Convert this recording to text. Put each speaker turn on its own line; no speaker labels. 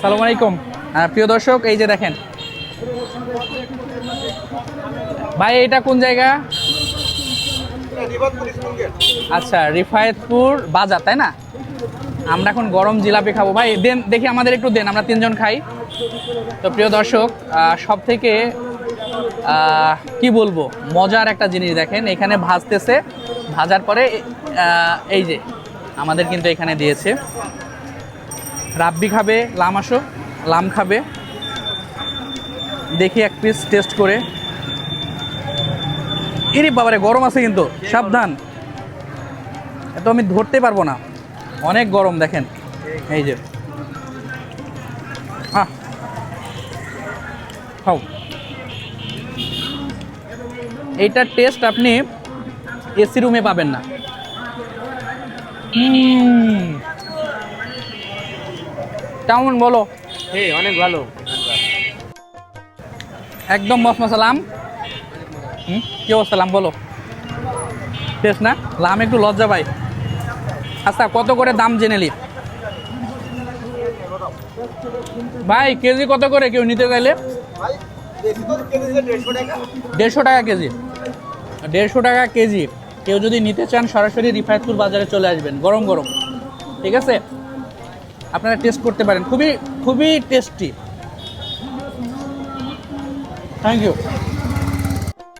সালাম আলাইকুম। হ্যাঁ প্রিয় দর্শক, এই যে দেখেন। ভাই, এটা কোন জায়গা? আচ্ছা রিফায়েতপুর বাজার, তাই না? আমরা এখন গরম জিলাপি খাব। ভাই, দেন, দেখি আমাদের একটু দেন, আমরা তিনজন খাই। তো প্রিয় দর্শক সব থেকে কি বলব, মজার একটা জিনিস দেখেন, এখানে ভাজতেছে, ভাজার পরে এই যে, আমাদের কিন্তু এখানে দিয়েছে। রাব্বি খাবে, লাম আসো, লাম খাবে। দেখি এক পিস টেস্ট করে। ইরে বাবারে, গরম আছে কিন্তু, সাবধান। এত আমি ধরতে পারব না। অনেক গরম, দেখেন। এই যে। আহ। এইটার টেস্ট আপনি এসি রুমে পাবেন না। কেমন বলো।
অনেক ভালো।
একদম মস মশালাম হুম কি অবস্থা লাম বলো। টেস্ট না? লাম একটু লজ্জা পাই। আচ্ছা কত করে দাম জেনে নি? ভাই কেজি কত করে কেউ নিতে চাইলে? দেড়শো টাকা কেজি। দেড়শো টাকা কেজি। কেউ যদি নিতে চান সরাসরি রিফায়তপুর বাজারে চলে আসবেন। গরম গরম। ঠিক আছে? আপনারা টেস্ট করতে পারেন। খুবই খুবই টেস্টি থ্যাংক ইউ